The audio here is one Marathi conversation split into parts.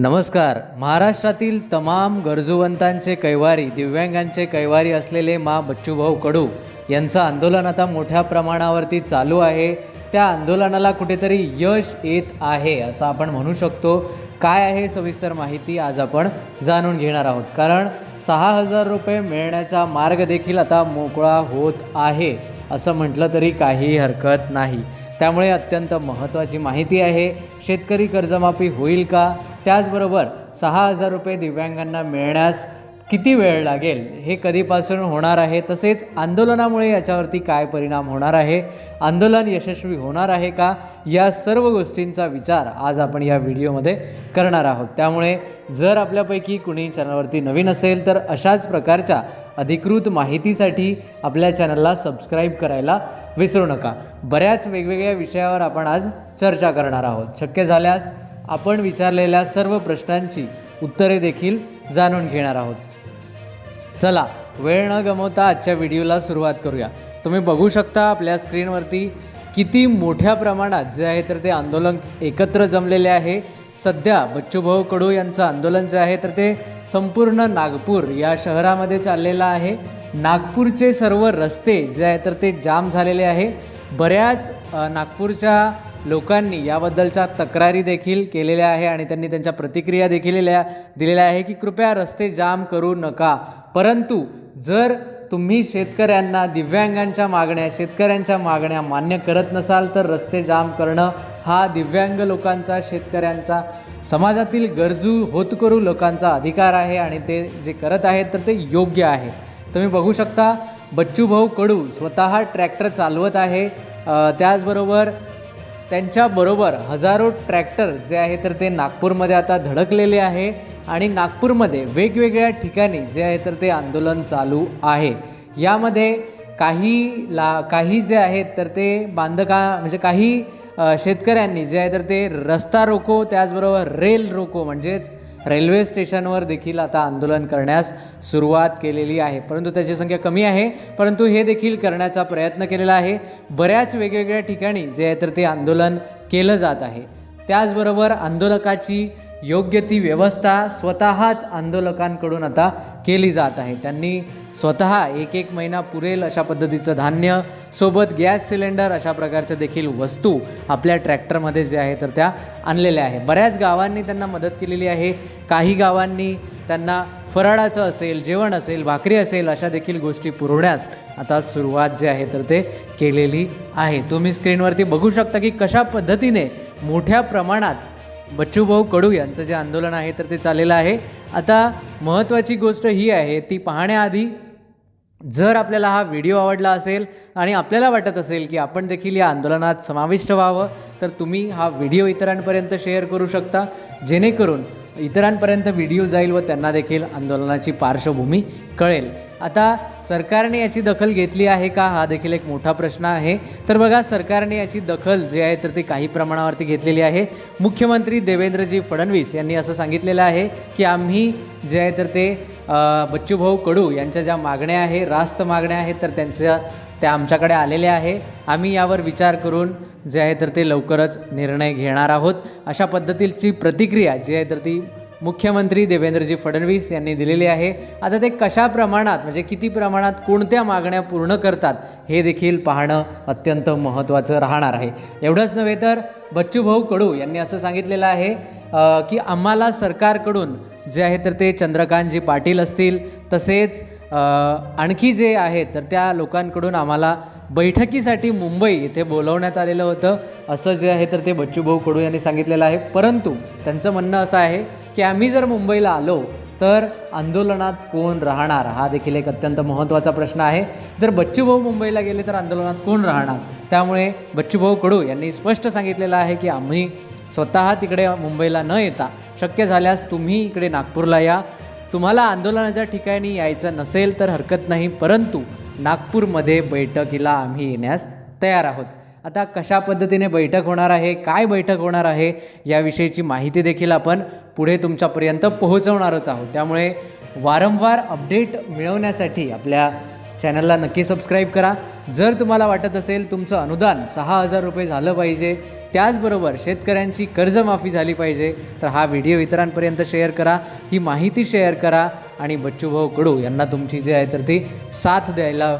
नमस्कार. महाराष्ट्रातील तमाम गरजूवंतांचे कैवारी दिव्यांगांचे कैवारी असलेले मा बच्चूभाऊ कडू यांचं आंदोलन आता मोठ्या प्रमाणावरती चालू आहे. त्या आंदोलनाला कुठेतरी यश येत आहे असं आपण म्हणू शकतो. काय आहे सविस्तर माहिती आज आपण जाणून घेणार आहोत. कारण सहा हजार रुपये मिळण्याचा मार्ग देखील आता मोकळा होत आहे असं म्हटलं तरी काही हरकत नाही. त्यामुळे अत्यंत महत्त्वाची माहिती आहे. शेतकरी कर्जमाफी होईल का? त्याचबरोबर सहा हजार रुपये दिव्यांगांना मिळण्यास किती वेळ लागेल हे कधीपासून होणार आहे? तसेच आंदोलनामुळे याच्यावरती काय परिणाम होणार आहे? आंदोलन यशस्वी होणार आहे का? या सर्व गोष्टींचा विचार आज आपण या व्हिडिओमध्ये करणार आहोत. त्यामुळे जर आपल्यापैकी कुणी चॅनलवरती नवीन असेल तर अशाच प्रकारच्या अधिकृत माहितीसाठी आपल्या चॅनलला सबस्क्राईब करायला विसरू नका. बऱ्याच वेगवेगळ्या विषयावर आपण आज चर्चा करणार आहोत. शक्य झाल्यास आपण विचारलेल्या सर्व प्रश्नांची उत्तरे देखील जाणून घेणार आहोत. चला वेळ न गमवता आजच्या व्हिडिओला सुरुवात करूया. तुम्ही बघू शकता आपल्या स्क्रीनवरती किती मोठ्या प्रमाणात जे आहे तर ते आंदोलन एकत्र जमलेले आहे. सध्या बच्चूभाऊ कडू यांचं आंदोलन जे आहे तर ते संपूर्ण नागपूर या शहरामध्ये चाललेलं आहे. नागपूरचे सर्व रस्ते जे आहे तर ते जाम झालेले आहे. बऱ्याच नागपूरच्या लोकांनी याबद्दलच्या तक्रारी देखील केलेल्या आहे आणि त्यांनी त्यांच्या प्रतिक्रिया देखील दिलेल्या आहे की कृपया रस्ते जाम करू नका. परंतु जर तुम्ही शेतकऱ्यांना दिव्यांगांच्या मागण्या शेतकऱ्यांच्या मागण्या मान्य करत नसाल तर रस्ते जाम करणं हा दिव्यांग लोकांचा शेतकऱ्यांचा समाजातील गरजू होतकरू लोकांचा अधिकार आहे आणि ते जे करत आहेत तर ते योग्य आहे. तुम्ही बघू शकता बच्चूभाऊ कडू स्वतः ट्रॅक्टर चालवत आहे. त्याचबरोबर त्यांच्याबरोबर हजारो ट्रॅक्टर जे आहे तर ते नागपूरमध्ये आता धडकलेले आहे आणि नागपूरमध्ये वेगवेगळ्या ठिकाणी जे आहे तर ते आंदोलन चालू आहे. यामध्ये काही ला काही जे आहेत तर ते बांधका म्हणजे काही शेतकऱ्यांनी जे आहे तर ते रस्ता रोको त्याचबरोबर रेल रोको म्हणजेच रेल्वे स्टेशनवर देखील आता आंदोलन करण्यास सुरुवात केलेली आहे. परंतु त्याची संख्या कमी आहे. परंतु हे देखील करण्याचा प्रयत्न केलेला आहे. बऱ्याच वेगवेगळ्या ठिकाणी जे आहे तर ते आंदोलन केलं जात आहे. त्याचबरोबर आंदोलकाची योग्य ती व्यवस्था स्वतःच आंदोलकांकडून आता केली जात आहे. त्यांनी स्वतः एक एक महिना पुरेल अशा पद्धतीचं धान्य सोबत गॅस सिलेंडर अशा प्रकारच्या देखील वस्तू आपल्या ट्रॅक्टरमध्ये जे आहे तर त्या आणलेल्या आहे. बऱ्याच गावांनी त्यांना मदत केलेली आहे. काही गावांनी त्यांना फराळाचं असेल जेवण असेल भाकरी असेल अशा देखील गोष्टी पुरवण्यास आता सुरुवात जे आहे तर ते केलेली आहे. तुम्ही स्क्रीनवरती बघू शकता की कशा पद्धतीने मोठ्या प्रमाणात बच्चूभाऊ कडू यांचं जे आंदोलन आहे तर ते चाललेलं आहे. आता महत्त्वाची गोष्ट ही आहे ती पाहण्याआधी जर आपल्याला हा व्हिडिओ आवडला असेल आणि आपल्याला वाटत असेल की आपण देखील या आंदोलनात समाविष्ट व्हावं तर तुम्ही हा व्हिडिओ इतरांपर्यंत शेअर करू शकता जेणेकरून इतरांपर्यंत व्हिडिओ जाईल व त्यांना देखील आंदोलनाची पार्श्वभूमी कळेल. आता सरकारने याची दखल घेतली आहे का? हा देखील एक मोठा प्रश्न आहे. तर बघा सरकारने याची दखल जी आहे तर ती काही प्रमाणावरती घेतलेली आहे. मुख्यमंत्री देवेंद्रजी फडणवीस यांनी असं सांगितलेलं आहे की आम्ही जे आहे तर ते बच्चूभाऊ कडू यांच्या ज्या मागण्या आहे रास्त मागण्या आहेत तर त्यांच्या ते आमच्याकडे आलेले आहे. आम्ही यावर विचार करून जे आहे तर ते लवकरच निर्णय घेणार आहोत. अशा पद्धतीची प्रतिक्रिया जी आहे तर ती मुख्यमंत्री देवेंद्रजी फडणवीस यांनी दिलेली आहे. आता ते कशा प्रमाणात म्हणजे किती प्रमाणात कोणत्या मागण्या पूर्ण करतात हे देखील पाहणं अत्यंत महत्त्वाचं राहणार आहे. एवढंच नव्हे तर बच्चूभाऊ कडू यांनी असं सांगितलेलं आहे की आम्हाला सरकारकडून जे आहे तर ते चंद्रकांतजी पाटील असतील. तसेच आणखी जे आहेत तर त्या लोकांकडून आम्हाला बैठकीसाठी मुंबई इथे बोलवण्यात आलेलं होतं. असं जे आहे तर ते बच्चूभाऊ कडू यांनी सांगितलेलं आहे. परंतु त्यांचं म्हणणं असं आहे की आम्ही जर मुंबईला आलो तर आंदोलनात कोण राहणार? हा देखील एक अत्यंत महत्त्वाचा प्रश्न आहे. जर बच्चूभाऊ मुंबईला गेले तर आंदोलनात कोण राहणार? त्यामुळे बच्चूभाऊ कडू यांनी स्पष्ट सांगितलेलं आहे की आम्ही स्वतः तिकडे मुंबईला न येता शक्य झाल्यास तुम्ही इकडे नागपूरला या. तुम्हाला आंदोलनाच्या ठिकाणी यायचं नसेल तर हरकत नाही परंतु नागपूरमध्ये बैठकीला आम्ही येण्यास तयार आहोत. आता कशा पद्धतीने बैठक होणार आहे काय बैठक होणार आहे याविषयीची माहिती देखील आपण पुढे तुमच्यापर्यंत पोहोचवणारच आहोत. त्यामुळे वारंवार अपडेट मिळवण्यासाठी आपल्या चॅनलला नक्की सबस्क्राईब करा. जर तुम्हाला वाटत असेल तुमचं अनुदान सहा हजार रुपये झालं पाहिजे त्याचबरोबर शेतकऱ्यांची कर्जमाफी झाली पाहिजे तर हा व्हिडिओ इतरांपर्यंत शेअर करा ही माहिती शेअर करा आणि बच्चूभाऊ कडू यांना तुमची जे आहे तर ती साथ द्यायला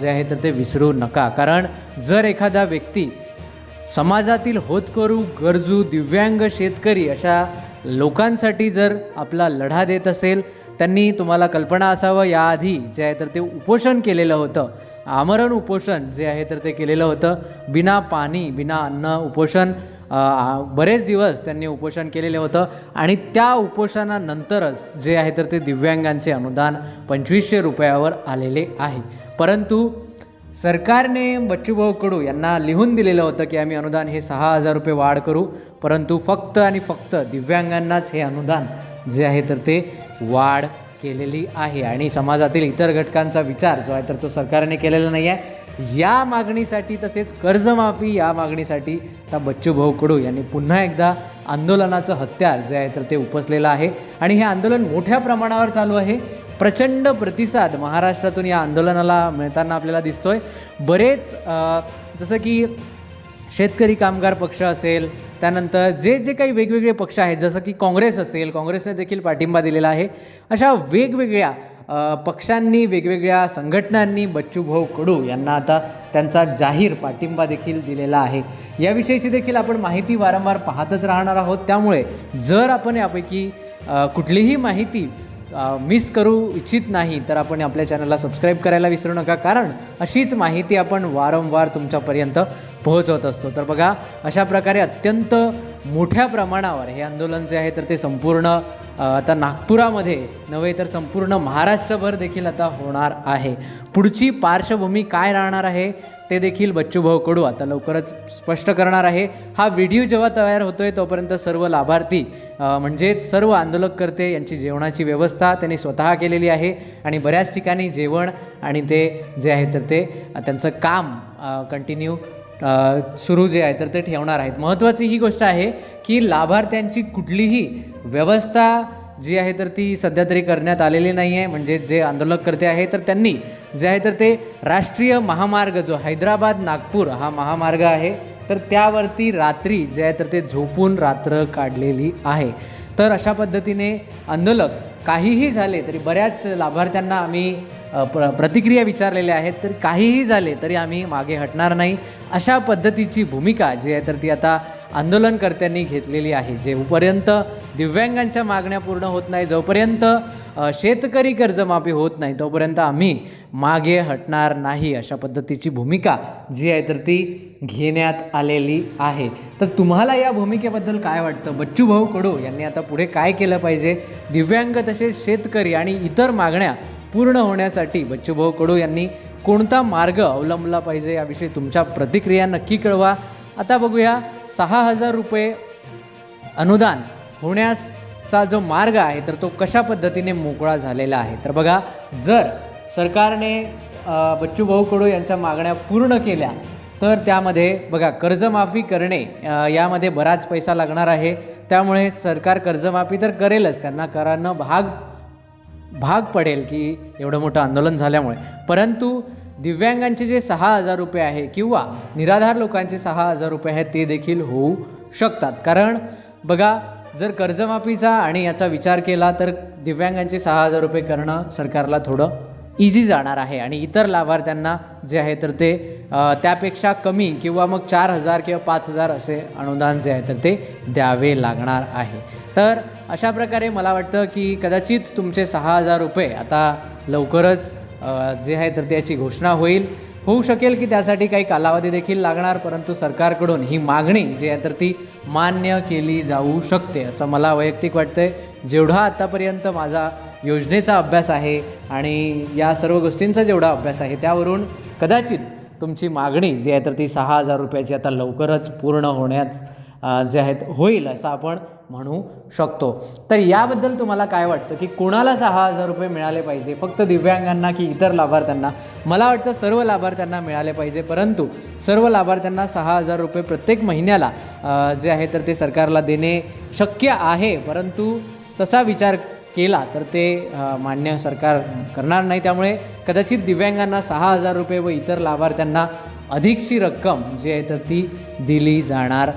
जे आहे तर ते विसरू नका. कारण जर एखादा व्यक्ती समाजातील होतकरू गरजू दिव्यांग शेतकरी अशा लोकांसाठी जर आपला लढा देत असेल त्यांनी तुम्हाला कल्पना असावं. याआधी जे आहे तर ते उपोषण केलेलं होतं. आमरण उपोषण जे आहे तर ते केलेलं होतं. बिना पाणी बिना अन्न उपोषण. बरेच दिवस त्यांनी उपोषण केलेलं होतं. आणि त्या उपोषणानंतरच जे आहे तर ते दिव्यांगांचे अनुदान पंचवीसशे रुपयावर आलेले आहे. परंतु सरकारने बच्चूभाऊ कडू यांना लिहून दिलेलं होतं की आम्ही अनुदान हे सहा हजार रुपये वाढ करू. परंतु फक्त आणि फक्त दिव्यांगांनाच हे अनुदान जे आहे तर ते वाढ केलेली आहे. आणि समाजातील इतर घटकांचा विचार जो आहे तर तो सरकारने केलेला नाही आहे या मागणीसाठी तसेच कर्जमाफी या मागणीसाठी आता बच्चूभाऊ कडू यांनी पुन्हा एकदा आंदोलनाचं हत्यार जे आहे तर ते उपसलेलं आहे. आणि हे आंदोलन मोठ्या प्रमाणावर चालू आहे. प्रचंड प्रतिसाद महाराष्ट्रातून या आंदोलनाला मिळताना आपल्याला दिसतोय. बरेच जसं की शेतकरी कामगार पक्ष असेल त्यानंतर जे जे काही वेगवेगळे पक्ष आहेत जसं की काँग्रेस असेल काँग्रेसने देखील पाठिंबा दिलेला आहे. अशा वेगवेगळ्या पक्षांनी वेगवेगळ्या संघटनांनी बच्चूभाऊ कडू यांना आता त्यांचा जाहीर पाठिंबा देखील दिलेला आहे. याविषयीची देखील आपण माहिती वारंवार पाहतच राहणार आहोत. त्यामुळे जर आपण यापैकी कुठलीही माहिती मिस करू इच्छित नाही तर आपण आपल्या चॅनलला सबस्क्राईब करायला विसरू नका. कारण अशीच माहिती आपण वारंवार तुमच्यापर्यंत पोहोचवत असतो. तर बघा अशा प्रकारे अत्यंत मोठ्या प्रमाणावर हे आंदोलन जे आहे तर ते संपूर्ण आता नागपुरामध्ये नव्हे तर संपूर्ण महाराष्ट्रभर देखील आता होणार आहे. पुढची पार्श्वभूमी काय राहणार आहे ते देखील बच्चूभाऊ कडू आता लवकरच स्पष्ट करणार आहे. हा व्हिडिओ जेव्हा तयार होतो आहे तोपर्यंत सर्व लाभार्थी म्हणजेच सर्व आंदोलकर्ते यांची जेवणाची व्यवस्था त्यांनी स्वतः केलेली आहे आणि बऱ्याच ठिकाणी जेवण आणि ते जे आहे तर ते त्यांचं काम कंटिन्यू सुरू जे आहे तर ते ठेवणार आहेत. महत्त्वाची ही गोष्ट आहे की लाभार्थ्यांची कुठलीही व्यवस्था जी आहे तर ती सध्या तरी करण्यात आलेली नाही आहे म्हणजे जे आंदोलक करते आहे तर त्यांनी जे आहे तर ते राष्ट्रीय महामार्ग जो हैदराबाद नागपूर हा महामार्ग आहे तर त्यावरती रात्री जे आहे तर ते झोपून रात्र काढलेली आहे. तर अशा पद्धतीने आंदोलक काहीही झाले तरी बऱ्याच लाभार्थ्यांना आम्ही प्र प्रतिक्रिया विचारलेल्या आहेत तर काहीही झाले तरी आम्ही मागे हटणार नाही. अशा पद्धतीची भूमिका जी आहे तर ती आता आंदोलनकर्त्यांनी घेतलेली आहे. जेपर्यंत दिव्यांगांच्या मागण्या पूर्ण होत नाही जोपर्यंत शेतकरी कर्जमाफी होत नाही तोपर्यंत आम्ही मागे हटणार नाही. अशा पद्धतीची भूमिका जी आहे तर ती घेण्यात आलेली आहे. तर तुम्हाला या भूमिकेबद्दल काय वाटतं? बच्चूभाऊ कडू यांनी आता पुढे काय केलं पाहिजे? दिव्यांग तसेच शेतकरी आणि इतर मागण्या पूर्ण होण्यासाठी बच्चूभाऊ कडू यांनी कोणता मार्ग अवलंबला पाहिजे याविषयी तुमच्या प्रतिक्रिया नक्की कळवा. आता बघूया सहा हजार रुपये अनुदान होण्याचा जो मार्ग आहे तर तो कशा पद्धतीने मोकळा झालेला आहे? तर बघा जर सरकारने बच्चूभाऊ कडू यांच्या मागण्या पूर्ण केल्या तर त्यामध्ये बघा कर्जमाफी करणे यामध्ये बराच पैसा लागणार आहे. त्यामुळे सरकार कर्जमाफी तर करेलच त्यांना करानं भाग भाग पडेल की एवढं मोठं आंदोलन झाल्यामुळे. परंतु दिव्यांगांचे जे सहा हजार रुपये आहे किंवा निराधार लोकांचे सहा हजार रुपये आहेत ते देखील होऊ शकतात. कारण बघा जर कर्जमाफीचा आणि याचा विचार केला तर दिव्यांगांचे सहा हजार रुपये करणं सरकारला थोडं इझी जाणार आहे. आणि इतर लाभार्थ्यांना जे आहे तर ते त्यापेक्षा कमी किंवा मग चार हजार किंवा पाच हजार असे अनुदान जे आहे तर ते द्यावे लागणार आहे. तर अशा प्रकारे मला वाटतं की कदाचित तुमचे सहा हजार रुपये आता लवकरच जे आहे तर त्याची घोषणा होईल. होऊ शकेल की त्यासाठी काही कालावधी देखील लागणार परंतु सरकारकडून ही मागणी जी आहे तर ती मान्य केली जाऊ शकते असं मला वैयक्तिक वाटतंय. जेवढा आत्तापर्यंत माझा योजनेचा अभ्यास आहे आणि या सर्व गोष्टींचा जेवढा अभ्यास आहे त्यावरून कदाचित तुमची मागणी जी आहे तर ती सहा हजार रुपयाची आता लवकरच पूर्ण होण्यात जे आहेत होईल असं आपण म्हणू शकतो. तर याबद्दल तुम्हाला काय वाटतं की कोणाला सहा हजार रुपये मिळाले पाहिजे? फक्त दिव्यांगांना की इतर लाभार्थ्यांना? मला वाटतं सर्व लाभार्थ्यांना मिळाले पाहिजे परंतु सर्व लाभार्थ्यांना सहा हजार रुपये प्रत्येक महिन्याला जे आहे तर ते सरकारला देणे शक्य आहे. परंतु तसा विचार केला तर ते मान्य सरकार करणार नाही. त्यामुळे कदाचित दिव्यांगांना सहा हजार रुपये व इतर लाभार्थ्यांना अधिकची रक्कम जी आहे तर ती दिली जाणार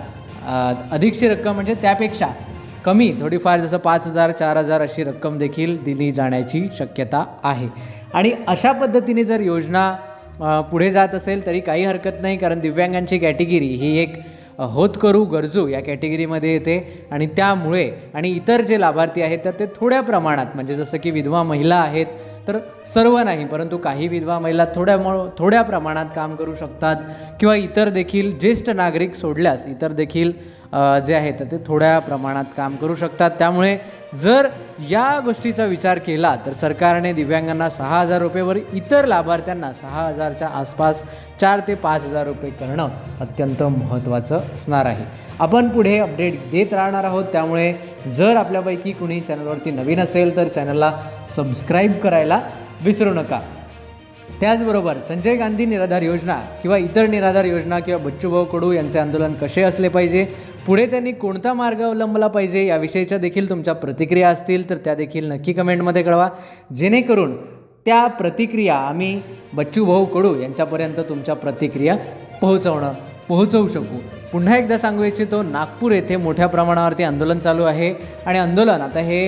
अधिकची रक्कम म्हणजे त्यापेक्षा कमी थोडीफार जसं पाच हजार चार हजार अशी रक्कम देखील दिली जाण्याची शक्यता आहे. आणि अशा पद्धतीने जर योजना पुढे जात असेल तरी काही हरकत नाही कारण दिव्यांगांची कॅटेगरी ही एक होत होतकरू गरजू या कॅटेगरीमध्ये येते आणि त्यामुळे आणि इतर जे लाभार्थी आहेत तर ते थोड्या प्रमाणात म्हणजे जसं की विधवा महिला आहेत तर सर्व नाही परंतु काही विधवा महिला थोड्या मो थोड्या प्रमाणात काम करू शकतात. किंवा इतर देखील ज्येष्ठ नागरिक सोडल्यास इतर देखील जे आहेत तर ते थोड्या प्रमाणात काम करू शकतात. त्यामुळे जर या गोष्टीचा विचार केला तर सरकारने दिव्यांगांना सहा हजार रुपयेवर इतर लाभार्थ्यांना सहा हजारच्या आसपास चार ते पाच हजार रुपये करणं अत्यंत महत्त्वाचं असणार आहे. आपण पुढे अपडेट देत राहणार आहोत. त्यामुळे जर आपल्यापैकी कुणी चॅनलवरती नवीन असेल तर चॅनलला सबस्क्राईब करायला विसरू नका. त्याचबरोबर संजय गांधी निराधार योजना किंवा इतर निराधार योजना किंवा बच्चूभाऊ कडू यांचे आंदोलन कसे असले पाहिजे पुढे त्यांनी कोणता मार्ग अवलंबला पाहिजे याविषयीच्या देखील तुमच्या प्रतिक्रिया असतील तर त्या देखील नक्की कमेंटमध्ये कळवा. जेणेकरून त्या प्रतिक्रिया आम्ही बच्चूभाऊ कडू यांच्यापर्यंत तुमच्या प्रतिक्रिया पोहोचवणं पोहोचवू शकू. पुन्हा एकदा सांगू इच्छितो नागपूर येथे मोठ्या प्रमाणावरती आंदोलन चालू आहे आणि आंदोलन आता हे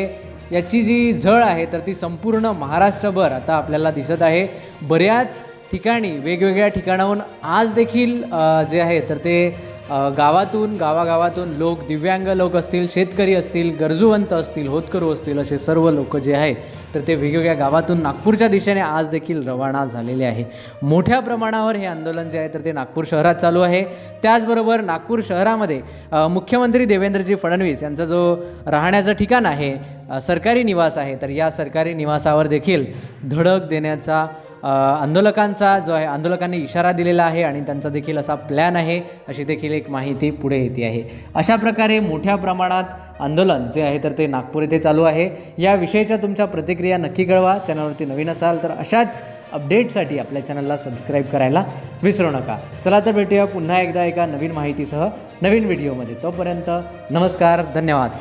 याची जी झळ आहे तर ती संपूर्ण महाराष्ट्रभर आता आपल्याला दिसत आहे. बऱ्याच ठिकाणी वेगवेगळ्या ठिकाणाहून आज देखील जे आहे तर ते गावातून गावागावातून लोक दिव्यांग लोक असतील शेतकरी असतील गरजूवंत असतील होतकरू असतील असे सर्व लोक जे आहे तर ते वेगवेगळ्या गावातून नागपूरच्या दिशेने आज देखील रवाना झालेले आहे. मोठ्या प्रमाणावर हे आंदोलन जे आहे तर ते नागपूर शहरात चालू आहे. त्याचबरोबर नागपूर शहरामध्ये मुख्यमंत्री देवेंद्रजी फडणवीस यांचा जो राहण्याचं ठिकाण आहे सरकारी निवास आहे तर या सरकारी निवासावर देखील धडक देण्याचा आंदोलकांचा जो आहे आंदोलकांनी इशारा दिलेला आहे आणि त्यांचा देखील असा प्लॅन आहे अशी देखील एक माहिती पुढे येते आहे. अशा प्रकारे मोठ्या प्रमाणात आंदोलन जे आहे तर ते नागपूर येथे चालू आहे. या विषयीच्या तुमच्या प्रतिक्रिया नक्की कळवा. चॅनलवरती नवीन असाल तर अशाच अपडेटसाठी आपल्या चॅनलला सबस्क्राईब करायला विसरू नका. चला तर भेटूया पुन्हा एकदा एका नवीन माहितीसह नवीन व्हिडिओमध्ये तोपर्यंत नमस्कार धन्यवाद.